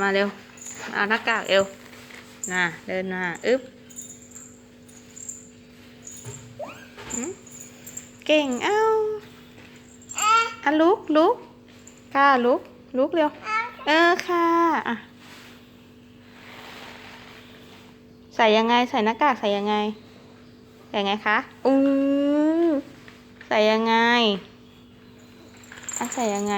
มาเร็ว เอาหน้ากากเอวน่ะ เดินมา อึ๊บเก่ง เอ้าอะลุกลุกกล้าลุกลุกเร็ว เออค่ะอะใส่ยังไง ใส่หน้ากากใส่ยังไง ใส่ยังไงคะอู้ใส่ยังไงอะใส่ยังไง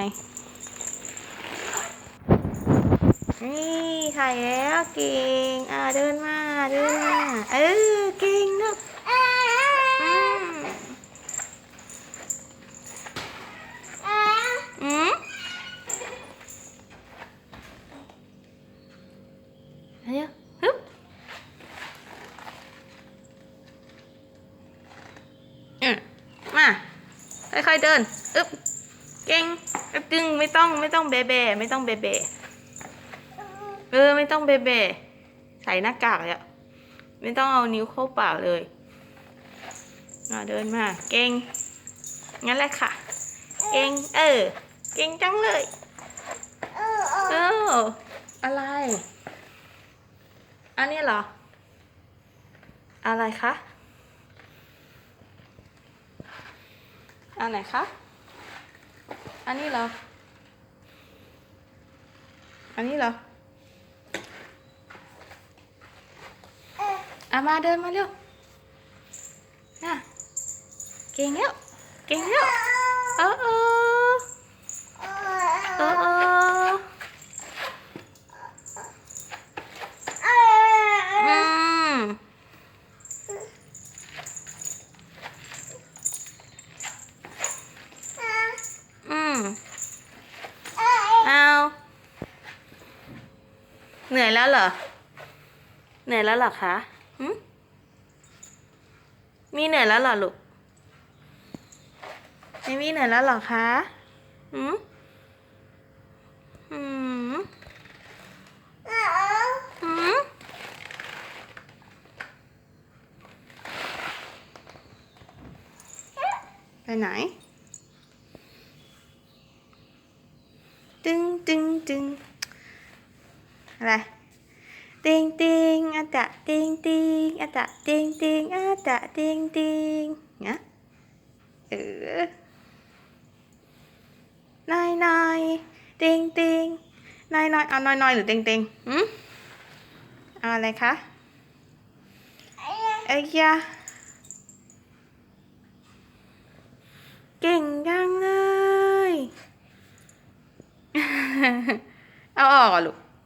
นี่ถ่ายแล้วเก่ง อ่าเดินมาเดินมา เออเก่งลูกอืมอืมเดี๋ยวฮึบอืมมาค่อยๆเดินอึ๊บเก่งอึ๊บดึงไม่ต้องไม่ต้องเบะเบไม่ต้องเบะเบ เออ ไม่ต้องเบเบใส่หน้ากากเลยอะไม่ต้องเอานิ้วเข้าปากเลยมาเดินมา เก่ง งั้นแหละค่ะ เก่ง เออ เก่งจังเลย เออ อะไร อันนี้เหรอ อะไรคะ อันไหนคะ อันนี้เหรอ อันนี้เหรอ อามาเดินมาเร็วน่ะเก่งแล้ว เก่งแล้วเออเออเออเอออืมอืมเอาเหนื่อยแล้วเหรอ เหนื่อยแล้วเหรอคะ หึมีเหนื่อยแล้วเหรอลูกไม่มีเหนื่อยแล้วเหรอคะหืมหืมหืมไปไหน ตึงตึงตึงอะไร ติงติงอาตะติงติงอาตะติงติงอาตะติงติงนี่ยเออนายนายติงติงนายนายเอานายนายหรือติงติงหืมเอาอะไรคะเอ้ยยะเก่งจังเลย เอาออกอะลูก